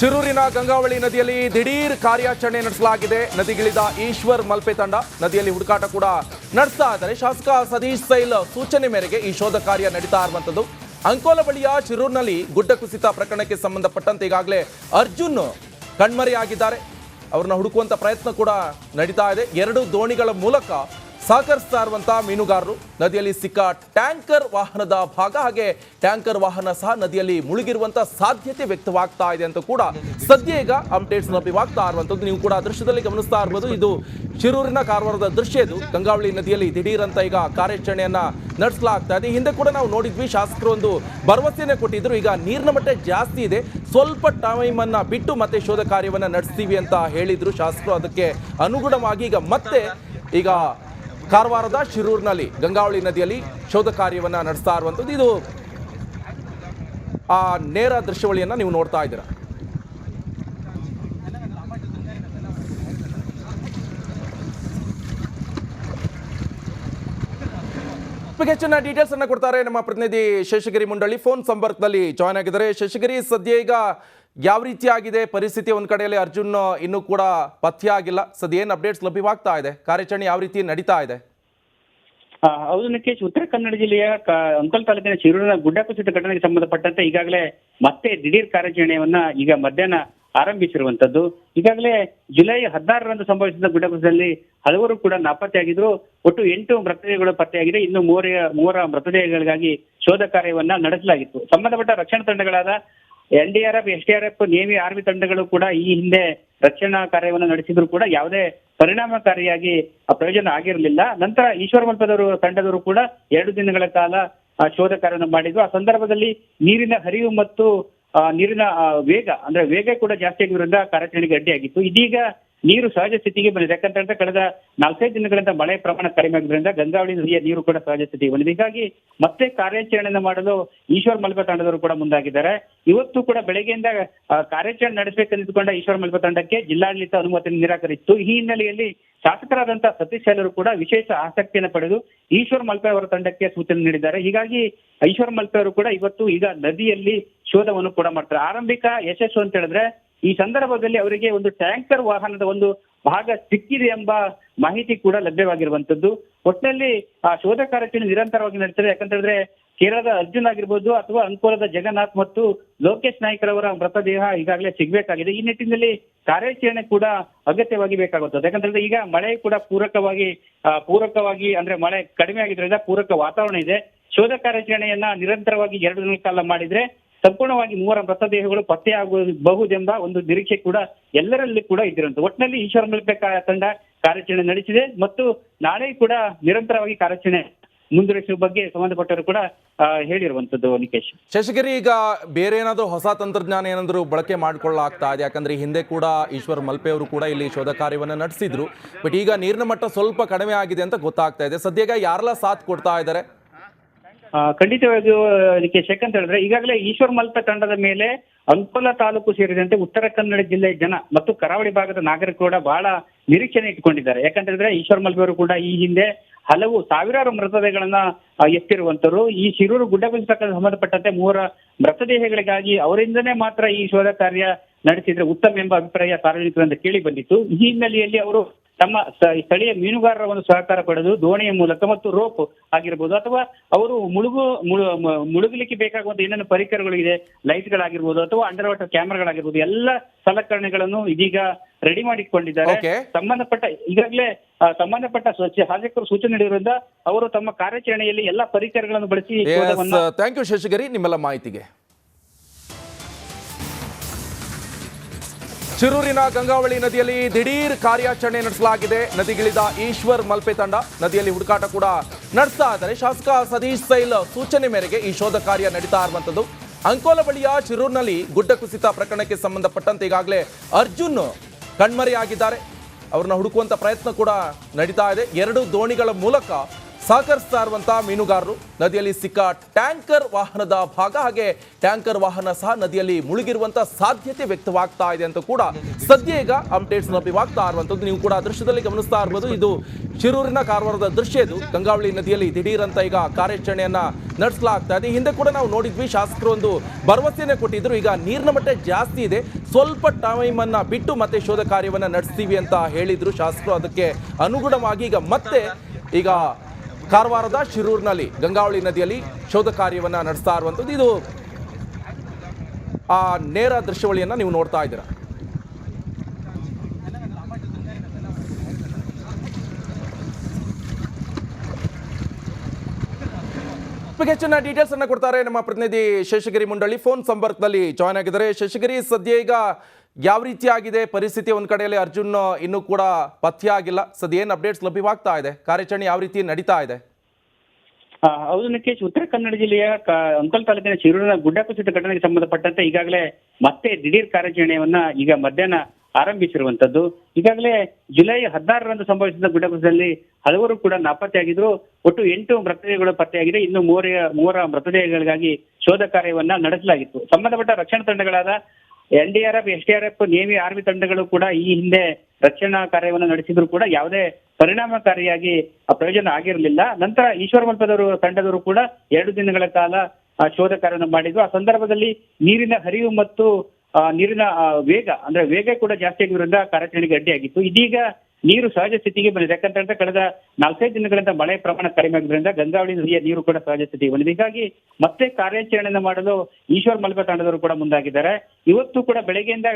ಚಿರೂರಿನ ಗಂಗಾವಳಿ ನದಿಯಲ್ಲಿ ದಿಢೀರ್ ಕಾರ್ಯಾಚರಣೆ ನಡೆಸಲಾಗಿದೆ. ನದಿಗಿಳಿದ ಈಶ್ವರ್ ಮಲ್ಪೆ ತಂಡ, ನದಿಯಲ್ಲಿ ಹುಡುಕಾಟ ಕೂಡ ನಡೆಸ್ತಾ ಇದ್ದಾರೆ. ಶಾಸಕ ಸತೀಶ್ ಸೈಲ್ ಸೂಚನೆ ಮೇರೆಗೆ ಈ ಶೋಧ ಕಾರ್ಯ ನಡೀತಾ ಇರುವಂತದ್ದು. ಅಂಕೋಲ ಬಳಿಯ ಚಿರೂರಿನಲ್ಲಿ ಗುಡ್ಡ ಕುಸಿತ ಪ್ರಕರಣಕ್ಕೆ ಸಂಬಂಧಪಟ್ಟಂತೆ ಈಗಾಗಲೇ ಅರ್ಜುನ್ ಕಣ್ಮರೆಯಾಗಿದ್ದಾರೆ. ಅವ್ರನ್ನ ಹುಡುಕುವಂತ ಪ್ರಯತ್ನ ಕೂಡ ನಡೀತಾ ಇದೆ. ಎರಡು ದೋಣಿಗಳ ಮೂಲಕ ಸಹಕರಿಸ್ತಾ ಇರುವಂತಹ ಮೀನುಗಾರರು, ನದಿಯಲ್ಲಿ ಸಿಕ್ಕ ಟ್ಯಾಂಕರ್ ವಾಹನದ ಭಾಗ ಹಾಗೆ ಟ್ಯಾಂಕರ್ ವಾಹನ ಸಹ ನದಿಯಲ್ಲಿ ಮುಳುಗಿರುವಂತ ಸಾಧ್ಯತೆ ವ್ಯಕ್ತವಾಗ್ತಾ ಇದೆ ಅಂತ ಕೂಡ ಸದ್ಯ ಈಗ ಅಪ್ಡೇಟ್ಸ್ ಲಭ್ಯವಾಗ್ತಾ ಇರುವಂತದ್ದು ನೀವು ಕೂಡ ದೃಶ್ಯದಲ್ಲಿ ಗಮನಿಸ್ತಾ ಇರ್ಬೋದು. ಇದು ಶಿರೂರಿನ ಕಾರವಾರದ ದೃಶ್ಯ ಇದು. ಗಂಗಾವಳಿ ನದಿಯಲ್ಲಿ ದಿಢೀರಂತ ಈಗ ಕಾರ್ಯಾಚರಣೆಯನ್ನ ನಡೆಸಲಾಗ್ತಾ ಇದೆ. ಹಿಂದೆ ಕೂಡ ನಾವು ನೋಡಿದ್ವಿ, ಶಾಸಕರು ಒಂದು ಭರವಸೆಯನ್ನೇ ಕೊಟ್ಟಿದ್ರು. ಈಗ ನೀರಿನ ಮಟ್ಟ ಜಾಸ್ತಿ ಇದೆ. ಸ್ವಲ್ಪ ಟೈಮ್ ಅನ್ನ ಬಿಟ್ಟು ಮತ್ತೆ ಶೋಧ ಕಾರ್ಯವನ್ನ ನಡೆಸ್ತೀವಿ ಅಂತ ಹೇಳಿದ್ರು ಶಾಸಕರು. ಅದಕ್ಕೆ ಅನುಗುಣವಾಗಿ ಈಗ ಮತ್ತೆ ಈಗ ಕಾರವಾರದ ಶಿರೂರಿನಲ್ಲಿ ಗಂಗಾವಳಿ ನದಿಯಲ್ಲಿ ಶೋಧ ಕಾರ್ಯವನ್ನು ನಡೆಸ್ತಾ ಇರುವಂಥದ್ದು. ಇದು ಆ ನೇರ ದೃಶ್ಯವಳಿಯನ್ನು ನೀವು ನೋಡ್ತಾ ಇದ್ದೀರಾ. ಹೆಚ್ಚಿನ ಡೀಟೇಲ್ಸ್ ಅನ್ನ ಕೊಡ್ತಾರೆ ನಮ್ಮ ಪ್ರತಿನಿಧಿ ಶೇಷಗಿರಿ ಮುಂಡಳ್ಳಿ ಫೋನ್ ಸಂಪರ್ಕದಲ್ಲಿ ಜಾಯ್ನ್ ಆಗಿದ್ದಾರೆ. ಶೇಷಗಿರಿ, ಸದ್ಯ ಈಗ ಯಾವ ರೀತಿ ಆಗಿದೆ ಪರಿಸ್ಥಿತಿ ಒಂದ್ ಕಡೆಯಲ್ಲಿ ಅರ್ಜುನ್ ಇನ್ನೂ ಕೂಡ ಸದ್ಯ ಏನು ಅಪ್ಡೇಟ್ಸ್ ಲಭ್ಯವಾಗ್ತಾ ಇದೆ? ಕಾರ್ಯಾಚರಣೆ ಯಾವ ರೀತಿ ನಡೀತಾ ಇದೆ? ಹೌದು ನಿಕೇಶ್ ಉತ್ತರ ಕನ್ನಡ ಜಿಲ್ಲೆಯ ಅಂಕೋಲ ತಾಲೂಕಿನ ಶಿರೂರಿನ ಗುಡ್ಡ ಕುಸಿತ ಘಟನೆಗೆ ಸಂಬಂಧಪಟ್ಟಂತೆ ಈಗಾಗಲೇ ಮತ್ತೆ ದಿಢೀರ್ ಕಾರ್ಯಾಚರಣೆಯನ್ನ ಈಗ ಮಧ್ಯಾಹ್ನ ಆರಂಭಿಸಿರುವಂತದ್ದು ಈಗಾಗಲೇ ಜುಲೈ ಹದಿನಾರರಂದು ಸಂಭವಿಸಿದ ಗುಡ್ಡ ಕುಸಿತದಲ್ಲಿ ಹಲವರು ಕೂಡ ನಾಪತ್ತೆಯಾಗಿದ್ರು. ಒಟ್ಟು ಎಂಟು ಮೃತದೇಹಗಳು ಪತ್ತೆಯಾಗಿದೆ. ಇನ್ನು ಮೂರ, ಮೂವರ ಮೃತದೇಹಗಳಿಗಾಗಿ ಶೋಧ ಕಾರ್ಯವನ್ನ ನಡೆಸಲಾಗಿತ್ತು. ಸಂಬಂಧಪಟ್ಟ ರಕ್ಷಣಾ ತಂಡಗಳಾದ ಎನ್ಡಿಆರ್ಎಫ್ ಎಫ್ ನೇವಿ ಆರ್ಮಿ ತಂಡಗಳು ಕೂಡ ಈ ಹಿಂದೆ ರಕ್ಷಣಾ ಕಾರ್ಯವನ್ನು ನಡೆಸಿದ್ರು ಕೂಡ ಯಾವುದೇ ಪರಿಣಾಮಕಾರಿಯಾಗಿ ಪ್ರಯೋಜನ ಆಗಿರಲಿಲ್ಲ. ನಂತರ ಈಶ್ವರ ಮಲ್ಪದವರು ತಂಡದವರು ಕೂಡ ಎರಡು ದಿನಗಳ ಕಾಲ ಶೋಧ ಕಾರ್ಯವನ್ನು ಮಾಡಿದ್ರು. ಆ ಸಂದರ್ಭದಲ್ಲಿ ನೀರಿನ ಹರಿವು ಮತ್ತು ನೀರಿನ ವೇಗ, ಅಂದ್ರೆ ವೇಗ ಕೂಡ ಜಾಸ್ತಿ ಆಗಿರೋದ್ರಿಂದ ಕಾರ್ಯಾಚರಣೆಗೆ ಅಡ್ಡಿಯಾಗಿತ್ತು. ಇದೀಗ ನೀರು ಸಹಜ ಸ್ಥಿತಿಗೆ ಬಂದಿದೆ. ಯಾಕಂತ ಕಳೆದ ನಾಲ್ಕೈದು ದಿನಗಳಿಂದ ಮಳೆ ಪ್ರಮಾಣ ಕಡಿಮೆ ಆಗಿದ್ರಿಂದ ಗಂಗಾವಳಿ ನದಿಯ ನೀರು ಕೂಡ ಸಹಜ ಸ್ಥಿತಿಗೆ ಬಂದಿದೆ. ಹೀಗಾಗಿ ಮತ್ತೆ ಕಾರ್ಯಾಚರಣೆಯನ್ನು ಮಾಡಲು ಈಶ್ವರ್ ಮಲ್ಪೆ ತಂಡದವರು ಕೂಡ ಮುಂದಾಗಿದ್ದಾರೆ. ಇವತ್ತು ಕೂಡ ಬೆಳಗ್ಗೆಯಿಂದ ಕಾರ್ಯಾಚರಣೆ ನಡೆಸಬೇಕೆಂದುಕೊಂಡ ಈಶ್ವರ್ ಮಲ್ಪೆ ತಂಡಕ್ಕೆ ಜಿಲ್ಲಾಡಳಿತ ಅನುಮತಿ ನಿರಾಕರಿಸಿತ್ತು. ಈ ಹಿನ್ನೆಲೆಯಲ್ಲಿ ಶಾಸಕರಾದಂತಹ ಸತೀಶ್ ಶೈಲರು ಕೂಡ ವಿಶೇಷ ಆಸಕ್ತಿಯನ್ನು ಪಡೆದು ಈಶ್ವರ್ ಮಲ್ಪೆ ಅವರ ತಂಡಕ್ಕೆ ಸೂಚನೆ ನೀಡಿದ್ದಾರೆ. ಹೀಗಾಗಿ ಈಶ್ವರ್ ಮಲ್ಪೆ ಅವರು ಕೂಡ ಇವತ್ತು ಈಗ ನದಿಯಲ್ಲಿ ಶೋಧವನ್ನು ಕೂಡ ಮಾಡ್ತಾರೆ. ಆರಂಭಿಕ ಯಶಸ್ಸು ಅಂತ ಹೇಳಿದ್ರೆ ಈ ಸಂದರ್ಭದಲ್ಲಿ ಅವರಿಗೆ ಒಂದು ಟ್ಯಾಂಕರ್ ವಾಹನದ ಒಂದು ಭಾಗ ಸಿಕ್ಕಿದೆ ಎಂಬ ಮಾಹಿತಿ ಕೂಡ ಲಭ್ಯವಾಗಿರುವಂತದ್ದು ಒಟ್ಟಿನಲ್ಲಿ ಆ ಶೋಧ ಕಾರ್ಯಾಚರಣೆ ನಿರಂತರವಾಗಿ ನಡೀತದೆ. ಯಾಕಂತ ಹೇಳಿದ್ರೆ ಕೇರಳದ ಅರ್ಜುನ್ ಆಗಿರ್ಬೋದು ಅಥವಾ ಅಂಕೋಲದ ಜಗನ್ನಾಥ್ ಮತ್ತು ಲೋಕೇಶ್ ನಾಯ್ಕರವರ ಮೃತದೇಹ ಈಗಾಗಲೇ ಸಿಗಬೇಕಾಗಿದೆ. ಈ ನಿಟ್ಟಿನಲ್ಲಿ ಕಾರ್ಯಾಚರಣೆ ಕೂಡ ಅಗತ್ಯವಾಗಿ ಬೇಕಾಗುತ್ತದೆ. ಯಾಕಂತ ಹೇಳಿದ್ರೆ ಈಗ ಮಳೆ ಕೂಡ ಪೂರಕವಾಗಿ ಪೂರಕವಾಗಿ ಅಂದ್ರೆ ಮಳೆ ಕಡಿಮೆ ಆಗಿದ್ರಿಂದ ಪೂರಕ ವಾತಾವರಣ ಇದೆ. ಶೋಧ ಕಾರ್ಯಾಚರಣೆಯನ್ನ ನಿರಂತರವಾಗಿ ಎರಡು ದಿನಗಳ ಕಾಲ ಮಾಡಿದ್ರೆ ಸಂಪೂರ್ಣವಾಗಿ ಮೂವರ ಮೃತದೇಹಗಳು ಪತ್ತೆಯಾಗಬಹುದೆಂಬ ಒಂದು ನಿರೀಕ್ಷೆ ಕೂಡ ಎಲ್ಲರಲ್ಲಿ ಕೂಡ ಇದ್ದಿರಂತ ಒಟ್ಟಿನಲ್ಲಿ ಈಶ್ವರ ಮಲ್ಪೆ ತಂಡ ಕಾರ್ಯಾಚರಣೆ ನಡೆಸಿದೆ ಮತ್ತು ನಾಳೆ ಕೂಡ ನಿರಂತರವಾಗಿ ಕಾರ್ಯಾಚರಣೆ ಮುಂದುವರಿಸುವ ಬಗ್ಗೆ ಸಂಬಂಧಪಟ್ಟವರು ಕೂಡ ಹೇಳಿರುವಂತದ್ದು ನಿಕೇಶ್. ಶಶಿಗಿರಿ ಈಗ ಬೇರೆ ಏನಾದರೂ ಹೊಸ ತಂತ್ರಜ್ಞಾನ ಏನಾದರೂ ಬಳಕೆ ಮಾಡಿಕೊಳ್ಳಲಾಗ್ತಾ ಇದೆ? ಯಾಕಂದ್ರೆ ಹಿಂದೆ ಕೂಡ ಈಶ್ವರ್ ಮಲ್ಪೆ ಅವರು ಕೂಡ ಇಲ್ಲಿ ಶೋಧ ಕಾರ್ಯವನ್ನು ನಡೆಸಿದ್ರು. ಬಟ್ ಈಗ ನೀರಿನ ಮಟ್ಟ ಸ್ವಲ್ಪ ಕಡಿಮೆ ಆಗಿದೆ ಅಂತ ಗೊತ್ತಾಗ್ತಾ ಇದೆ. ಸದ್ಯಗ ಯಾರೆಲ್ಲ ಸಾಥ್ ಕೊಡ್ತಾ ಇದ್ದಾರೆ? ಖಂಡಿತವಾಗಿಯೂ, ಅದಕ್ಕೆ ಅಂತ ಹೇಳಿದ್ರೆ, ಈಗಾಗಲೇ ಈಶ್ವರ ಮಲ್ಪೆ ತಂಡದ ಮೇಲೆ ಅಂಕೋಲ ತಾಲೂಕು ಸೇರಿದಂತೆ ಉತ್ತರ ಕನ್ನಡ ಜಿಲ್ಲೆಯ ಜನ ಮತ್ತು ಕರಾವಳಿ ಭಾಗದ ನಾಗರಿಕರು ಕೂಡ ಬಹಳ ನಿರೀಕ್ಷಣೆ ಇಟ್ಕೊಂಡಿದ್ದಾರೆ ಯಾಕಂತ ಹೇಳಿದ್ರೆ ಈಶ್ವರ ಮಲ್ಪೆ ಅವರು ಕೂಡ ಈ ಹಿಂದೆ ಹಲವು ಸಾವಿರಾರು ಮೃತದೇಹಗಳನ್ನ ಎತ್ತಿರುವಂತರು ಈ ಶಿರೂರು ಗುಡ್ಡ ಸಂಬಂಧಪಟ್ಟಂತೆ ಮೂವರ ಮೃತದೇಹಗಳಿಗಾಗಿ ಅವರಿಂದನೇ ಮಾತ್ರ ಈ ಶೋಧ ಕಾರ್ಯ ನಡೆಸಿದ್ರೆ ಉತ್ತಮ ಎಂಬ ಅಭಿಪ್ರಾಯ ಸಾರ್ವಜನಿಕರಿಂದ ಕೇಳಿ ಬಂದಿತ್ತು. ಈ ಹಿನ್ನೆಲೆಯಲ್ಲಿ ಅವರು ತಮ್ಮ ಸ್ಥಳೀಯ ಮೀನುಗಾರರ ಒಂದು ಸಹಕಾರ ಪಡೆದು ದೋಣಿಯ ಮೂಲಕ ಮತ್ತು ರೋಪ್ ಆಗಿರ್ಬೋದು ಅಥವಾ ಅವರು ಮುಳುಗು ಮುಳುಗಲಿಕ್ಕೆ ಬೇಕಾಗುವಂತ ಏನೇನು ಪರಿಕರಗಳು ಇದೆ ಲೈಟ್ಗಳಾಗಿರ್ಬೋದು ಅಥವಾ ಅಂಡರ್ ವಾಟರ್ ಕ್ಯಾಮ್ರಾಗಳಾಗಿರ್ಬೋದು ಎಲ್ಲ ಸಲಕರಣೆಗಳನ್ನು ಇದೀಗ ರೆಡಿ ಮಾಡಿಕೊಂಡಿದ್ದಾರೆ. ಸಂಬಂಧಪಟ್ಟ ಈಗಾಗಲೇ ಸಂಬಂಧಪಟ್ಟ ಶಾಸಕರು ಸೂಚನೆ ನೀಡಿರುವುದರಿಂದ ಅವರು ತಮ್ಮ ಕಾರ್ಯಾಚರಣೆಯಲ್ಲಿ ಎಲ್ಲ ಪರಿಕರಗಳನ್ನು ಬಳಸಿ ಶಶಿಗರಿ ಥ್ಯಾಂಕ್ ಯು ಶೇಷಗಿರಿ ನಿಮ್ಮೆಲ್ಲ ಮಾಹಿತಿಗೆ. ಚಿರೂರಿನ ಗಂಗಾವಳಿ ನದಿಯಲ್ಲಿ ದಿಢೀರ್ ಕಾರ್ಯಾಚರಣೆ ನಡೆಸಲಾಗಿದೆ. ನದಿಗಿಳಿದ ಈಶ್ವರ್ ಮಲ್ಪೆ ತಂಡ, ನದಿಯಲ್ಲಿ ಹುಡುಕಾಟ ಕೂಡ ನಡೆಸ್ತಾ ಇದ್ದಾರೆ. ಶಾಸಕ ಸತೀಶ್ ಸೈಲ್ ಸೂಚನೆ ಮೇರೆಗೆ ಈ ಶೋಧ ಕಾರ್ಯ ನಡೀತಾ ಇರುವಂತದ್ದು. ಅಂಕೋಲ ಬಳಿಯ ಚಿರೂರಿನಲ್ಲಿ ಗುಡ್ಡ ಕುಸಿತ ಪ್ರಕರಣಕ್ಕೆ ಸಂಬಂಧಪಟ್ಟಂತೆ ಈಗಾಗಲೇ ಅರ್ಜುನ್ ಕಣ್ಮರೆಯಾಗಿದ್ದಾರೆ. ಅವ್ರನ್ನ ಹುಡುಕುವಂತ ಪ್ರಯತ್ನ ಕೂಡ ನಡೀತಾ ಇದೆ. ಎರಡು ದೋಣಿಗಳ ಮೂಲಕ ಸಹಕರಿಸ್ತಾ ಇರುವಂತಹ ಮೀನುಗಾರರು, ನದಿಯಲ್ಲಿ ಸಿಕ್ಕ ಟ್ಯಾಂಕರ್ ವಾಹನದ ಭಾಗ ಹಾಗೆ ಟ್ಯಾಂಕರ್ ವಾಹನ ಸಹ ನದಿಯಲ್ಲಿ ಮುಳುಗಿರುವಂತಹ ಸಾಧ್ಯತೆ ವ್ಯಕ್ತವಾಗ್ತಾ ಇದೆ ಅಂತ ಕೂಡ ಸದ್ಯ ಈಗ ಅಪ್ಡೇಟ್ಸ್ ಲಭ್ಯವಾಗ್ತಾ ಇರುವಂತದ್ದು ನೀವು ಕೂಡ ದೃಶ್ಯದಲ್ಲಿ ಗಮನಿಸ್ತಾ ಇರ್ಬೋದು. ಇದು ಶಿರೂರಿನ ಕಾರವಾರದ ದೃಶ್ಯ ಇದು. ಗಂಗಾವಳಿ ನದಿಯಲ್ಲಿ ದಿಢೀರಂತ ಈಗ ಕಾರ್ಯಾಚರಣೆಯನ್ನ ನಡೆಸಲಾಗ್ತಾ ಇದೆ. ಹಿಂದೆ ಕೂಡ ನಾವು ನೋಡಿದ್ವಿ, ಶಾಸಕರು ಒಂದು ಭರವಸೆಯನ್ನೇ ಕೊಟ್ಟಿದ್ರು. ಈಗ ನೀರಿನ ಮಟ್ಟ ಜಾಸ್ತಿ ಇದೆ. ಸ್ವಲ್ಪ ಟೈಮ್ ಅನ್ನ ಬಿಟ್ಟು ಮತ್ತೆ ಶೋಧ ಕಾರ್ಯವನ್ನ ನಡೆಸ್ತೀವಿ ಅಂತ ಹೇಳಿದ್ರು ಶಾಸಕರು. ಅದಕ್ಕೆ ಅನುಗುಣವಾಗಿ ಈಗ ಮತ್ತೆ ಈಗ ಕಾರವಾರದ ಶಿರೂರಿನಲ್ಲಿ ಗಂಗಾವಳಿ ನದಿಯಲ್ಲಿ ಶೋಧ ಕಾರ್ಯವನ್ನು ನಡೆಸ್ತಾ ಇರುವಂಥದ್ದು. ಇದು ಆ ನೇರ ದೃಶ್ಯವಳಿಯನ್ನು ನೀವು ನೋಡ್ತಾ ಇದ್ದೀರಾ? ಹೆಚ್ಚಿನ ಡೀಟೇಲ್ಸ್ ಅನ್ನ ಕೊಡ್ತಾರೆ ನಮ್ಮ ಪ್ರತಿನಿಧಿ ಶೇಷಗಿರಿ ಮುಂಡಳ್ಳಿ. ಫೋನ್ ಸಂಪರ್ಕದಲ್ಲಿ ಜಾಯ್ನ್ ಆಗಿದ್ದಾರೆ. ಶೇಷಗಿರಿ, ಸದ್ಯ ಈಗ ಯಾವ ರೀತಿ ಆಗಿದೆ ಪರಿಸ್ಥಿತಿ? ಒಂದ್ ಕಡೆಯಲ್ಲಿ ಅರ್ಜುನ್ ಇನ್ನೂ ಕೂಡ ಪಥ್ಯ ಆಗಿಲ್ಲ. ಸದ್ಯ ಏನು ಅಪ್ಡೇಟ್ಸ್ ಲಭ್ಯವಾಗ್ತಾ ಇದೆ? ಕಾರ್ಯಾಚರಣೆ ಯಾವ ರೀತಿ ನಡೀತಾ ಇದೆ? ಹೌದು ನಿಕೇಶ್ ಉತ್ತರ ಕನ್ನಡ ಜಿಲ್ಲೆಯ ಅಂಕೋಲ ತಾಲೂಕಿನ ಶಿರೂರಿನ ಗುಡ್ಡ ಕುಸಿತ ಘಟನೆಗೆ ಸಂಬಂಧಪಟ್ಟಂತೆ ಈಗಾಗಲೇ ಮತ್ತೆ ದಿಢೀರ್ ಕಾರ್ಯಾಚರಣೆಯನ್ನ ಈಗ ಮಧ್ಯಾಹ್ನ ಆರಂಭಿಸಿರುವಂತದ್ದು. ಈಗಾಗಲೇ ಜುಲೈ ಹದಿನಾರರಂದು ಸಂಭವಿಸಿದ ಗುಡ್ಡಗುಡ್ಡದಲ್ಲಿ ಹಲವರು ಕೂಡ ನಾಪತ್ತೆಯಾಗಿದ್ರು. ಒಟ್ಟು ಎಂಟು ಮೃತದೇಹಗಳು ಪತ್ತೆಯಾಗಿದೆ. ಇನ್ನು ಮೂರ ಮೂವರ ಮೃತದೇಹಗಳಿಗಾಗಿ ಶೋಧ ಕಾರ್ಯವನ್ನ ನಡೆಸಲಾಗಿತ್ತು. ಸಂಬಂಧಪಟ್ಟ ರಕ್ಷಣಾ ತಂಡಗಳಾದ ಎನ್ಡಿಆರ್ಎಫ್ ಎಸ್ಡಿಆರ್ಎಫ್ ನೇವಿ, ಆರ್ಮಿ ತಂಡಗಳು ಕೂಡ ಈ ಹಿಂದೆ ರಕ್ಷಣಾ ಕಾರ್ಯವನ್ನು ನಡೆಸಿದ್ರು ಕೂಡ ಯಾವುದೇ ಪರಿಣಾಮಕಾರಿಯಾಗಿ ಪ್ರಯೋಜನ ಆಗಿರಲಿಲ್ಲ. ನಂತರ ಈಶ್ವರ ಮಲ್ಪದವರು ತಂಡದವರು ಕೂಡ ಎರಡು ದಿನಗಳ ಕಾಲ ಶೋಧ ಕಾರ್ಯವನ್ನು ಮಾಡಿದ್ರು. ಆ ಸಂದರ್ಭದಲ್ಲಿ ನೀರಿನ ಹರಿವು ಮತ್ತು ನೀರಿನ ವೇಗ ಅಂದ್ರೆ ವೇಗ ಕೂಡ ಜಾಸ್ತಿ ಆಗಿರೋದ್ರಿಂದ ಕಾರ್ಯಾಚರಣೆಗೆ ಅಡ್ಡಿಯಾಗಿತ್ತು. ಇದೀಗ ನೀರು ಸಹಜ ಸ್ಥಿತಿಗೆ ಬಂದಿದೆ. ಯಾಕಂತ ಕಳೆದ ನಾಲ್ಕೈದು ದಿನಗಳಿಂದ ಮಳೆ ಪ್ರಮಾಣ ಕಡಿಮೆ ಆಗಿದ್ರಿಂದ ಗಂಗಾವಳಿ ನದಿಯ ನೀರು ಕೂಡ ಸಹಜ ಸ್ಥಿತಿಗೆ ಬಂದಿದೆ. ಹೀಗಾಗಿ ಮತ್ತೆ ಕಾರ್ಯಾಚರಣೆಯನ್ನು ಮಾಡಲು ಈಶ್ವರ್ ಮಲ್ಪೆ ತಂಡದವರು ಕೂಡ ಮುಂದಾಗಿದ್ದಾರೆ. ಇವತ್ತು ಕೂಡ ಬೆಳಗ್ಗೆಯಿಂದ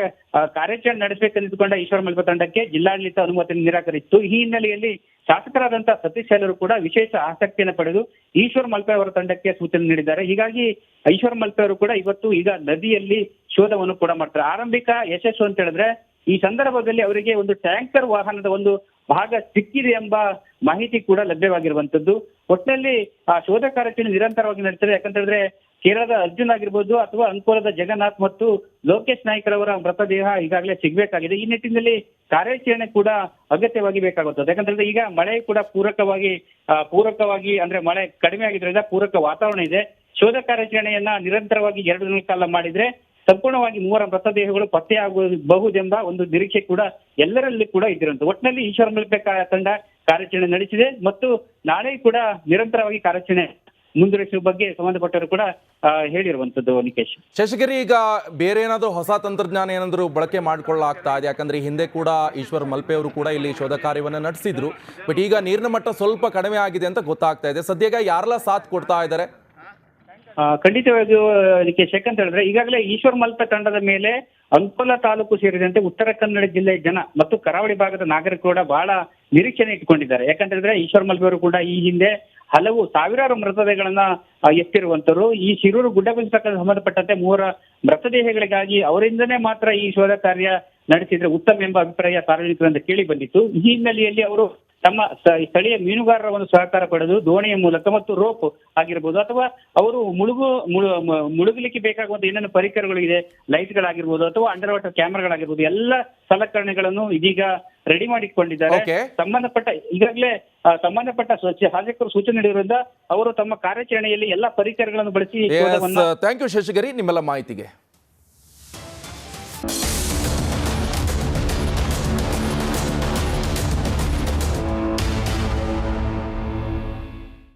ಕಾರ್ಯಾಚರಣೆ ನಡೆಸಬೇಕೆಂದುಕೊಂಡ ಈಶ್ವರ್ ಮಲ್ಪೆ ತಂಡಕ್ಕೆ ಜಿಲ್ಲಾಡಳಿತ ಅನುಮತಿ ನಿರಾಕರಿಸಿತ್ತು. ಈ ಹಿನ್ನೆಲೆಯಲ್ಲಿ ಶಾಸಕರಾದಂತಹ ಸತೀಶ್ ಶಾಲರು ಕೂಡ ವಿಶೇಷ ಆಸಕ್ತಿಯನ್ನು ಪಡೆದು ಈಶ್ವರ್ ಮಲ್ಪೆ ಅವರ ತಂಡಕ್ಕೆ ಸೂಚನೆ ನೀಡಿದ್ದಾರೆ. ಹೀಗಾಗಿ ಈಶ್ವರ್ ಮಲ್ಪೆ ಅವರು ಕೂಡ ಇವತ್ತು ಈಗ ನದಿಯಲ್ಲಿ ಶೋಧವನ್ನು ಕೂಡ ಮಾಡ್ತಾರೆ. ಆರಂಭಿಕ ಯಶಸ್ಸು ಅಂತ ಹೇಳಿದ್ರೆ ಈ ಸಂದರ್ಭದಲ್ಲಿ ಅವರಿಗೆ ಒಂದು ಟ್ಯಾಂಕರ್ ವಾಹನದ ಒಂದು ಭಾಗ ಸಿಕ್ಕಿದೆ ಎಂಬ ಮಾಹಿತಿ ಕೂಡ ಲಭ್ಯವಾಗಿರುವಂತದ್ದು ಒಟ್ಟಿನಲ್ಲಿ ಆ ಶೋಧ ಕಾರ್ಯಾಚರಣೆ ನಿರಂತರವಾಗಿ ನಡೀತದೆ. ಯಾಕಂತ ಹೇಳಿದ್ರೆ ಕೇರಳದ ಅರ್ಜುನ್ ಆಗಿರ್ಬೋದು ಅಥವಾ ಅಂಕೋಲದ ಜಗನ್ನಾಥ್ ಮತ್ತು ಲೋಕೇಶ್ ನಾಯ್ಕರವರ ಮೃತದೇಹ ಈಗಾಗಲೇ ಸಿಗಬೇಕಾಗಿದೆ. ಈ ನಿಟ್ಟಿನಲ್ಲಿ ಕಾರ್ಯಾಚರಣೆ ಕೂಡ ಅಗತ್ಯವಾಗಿ ಬೇಕಾಗುತ್ತದೆ. ಯಾಕಂತ ಹೇಳಿದ್ರೆ ಈಗ ಮಳೆ ಕೂಡ ಪೂರಕವಾಗಿ ಪೂರಕವಾಗಿ ಅಂದ್ರೆ ಮಳೆ ಕಡಿಮೆ ಆಗಿದ್ರಿಂದ ಪೂರಕ ವಾತಾವರಣ ಇದೆ. ಶೋಧ ಕಾರ್ಯಾಚರಣೆಯನ್ನ ನಿರಂತರವಾಗಿ ಎರಡು ದಿನಗಳ ಕಾಲ ಮಾಡಿದ್ರೆ ಸಂಪೂರ್ಣವಾಗಿ ಮೂವರ ಮೃತದೇಹಗಳು ಪತ್ತೆಯಾಗಬಹುದೆಂಬ ಒಂದು ನಿರೀಕ್ಷೆ ಕೂಡ ಎಲ್ಲರಲ್ಲಿ ಕೂಡ ಇದ್ದಿರಂತ ಒಟ್ಟಿನಲ್ಲಿ ಈಶ್ವರ ಮಲ್ಪೆ ತಂಡ ಕಾರ್ಯಾಚರಣೆ ನಡೆಸಿದೆ ಮತ್ತು ನಾಳೆ ಕೂಡ ನಿರಂತರವಾಗಿ ಕಾರ್ಯಾಚರಣೆ ಮುಂದುವರಿಸುವ ಬಗ್ಗೆ ಸಂಬಂಧಪಟ್ಟವರು ಕೂಡ ಹೇಳಿರುವಂತದ್ದು ನಿಕೇಶ್. ಶಶಿಗಿರಿ ಈಗ ಬೇರೆ ಏನಾದರೂ ಹೊಸ ತಂತ್ರಜ್ಞಾನ ಏನಾದರೂ ಬಳಕೆ ಮಾಡಿಕೊಳ್ಳಲಾಗ್ತಾ ಇದೆ? ಯಾಕಂದ್ರೆ ಹಿಂದೆ ಕೂಡ ಈಶ್ವರ್ ಮಲ್ಪೆ ಅವರು ಕೂಡ ಇಲ್ಲಿ ಶೋಧ ಕಾರ್ಯವನ್ನು ನಡೆಸಿದ್ರು. ಬಟ್ ಈಗ ನೀರಿನ ಮಟ್ಟ ಸ್ವಲ್ಪ ಕಡಿಮೆ ಆಗಿದೆ ಅಂತ ಗೊತ್ತಾಗ್ತಾ ಇದೆ. ಸದ್ಯಗ ಯಾರೆಲ್ಲ ಸಾಥ್ ಕೊಡ್ತಾ ಇದ್ದಾರೆ? ಖಂಡಿತವಾಗಿಯೂ, ಅದಕ್ಕೆ ಅಂತ ಹೇಳಿದ್ರೆ, ಈಗಾಗಲೇ ಈಶ್ವರ ಮಲ್ಪ ತಂಡದ ಮೇಲೆ ಅಂಕೋಲ ತಾಲೂಕು ಸೇರಿದಂತೆ ಉತ್ತರ ಕನ್ನಡ ಜಿಲ್ಲೆಯ ಜನ ಮತ್ತು ಕರಾವಳಿ ಭಾಗದ ನಾಗರಿಕರು ಕೂಡ ಬಹಳ ನಿರೀಕ್ಷಣೆ ಇಟ್ಕೊಂಡಿದ್ದಾರೆ ಯಾಕಂತ ಹೇಳಿದ್ರೆ ಈಶ್ವರ ಮಲ್ಪೆ ಅವರು ಕೂಡ ಈ ಹಿಂದೆ ಹಲವು ಸಾವಿರಾರು ಮೃತದೇಹಗಳನ್ನ ಎತ್ತಿರುವಂತರು ಈ ಶಿರೂರು ಗುಡ್ಡ ಸಂಬಂಧಪಟ್ಟಂತೆ ಮೂವರ ಮೃತದೇಹಗಳಿಗಾಗಿ ಅವರಿಂದನೇ ಮಾತ್ರ ಈ ಶೋಧ ಕಾರ್ಯ ನಡೆಸಿದ್ರೆ ಉತ್ತಮ ಎಂಬ ಅಭಿಪ್ರಾಯ ಸಾರ್ವಜನಿಕರಿಂದ ಕೇಳಿ ಬಂದಿತ್ತು. ಈ ಹಿನ್ನೆಲೆಯಲ್ಲಿ ಅವರು ತಮ್ಮ ಸ್ಥಳೀಯ ಮೀನುಗಾರರ ಒಂದು ಸಹಕಾರ ಪಡೆದು ದೋಣಿಯ ಮೂಲಕ ಮತ್ತು ರೋಪ್ ಆಗಿರ್ಬೋದು ಅಥವಾ ಅವರು ಮುಳುಗು ಮುಳುಗಲಿಕ್ಕೆ ಬೇಕಾಗುವಂತ ಏನೇನು ಪರಿಕರಗಳು ಇದೆ ಲೈಟ್ಗಳಾಗಿರ್ಬೋದು ಅಥವಾ ಅಂಡರ್ ವಾಟರ್ ಕ್ಯಾಮ್ರಾಗಳಾಗಿರ್ಬೋದು ಎಲ್ಲ ಸಲಕರಣೆಗಳನ್ನು ಇದೀಗ ರೆಡಿ ಮಾಡಿಕೊಂಡಿದ್ದಾರೆ. ಸಂಬಂಧಪಟ್ಟ ಈಗಾಗಲೇ ಸಂಬಂಧಪಟ್ಟ ಶಾಸಕರು ಸೂಚನೆ ನೀಡಿರುವುದರಿಂದ ಅವರು ತಮ್ಮ ಕಾರ್ಯಾಚರಣೆಯಲ್ಲಿ ಎಲ್ಲ ಪರಿಕರಗಳನ್ನು ಬಳಸಿ ಶಶಿಗರಿ ಥ್ಯಾಂಕ್ ಯು ಶೇಷಗಿರಿ ನಿಮ್ಮೆಲ್ಲ ಮಾಹಿತಿಗೆ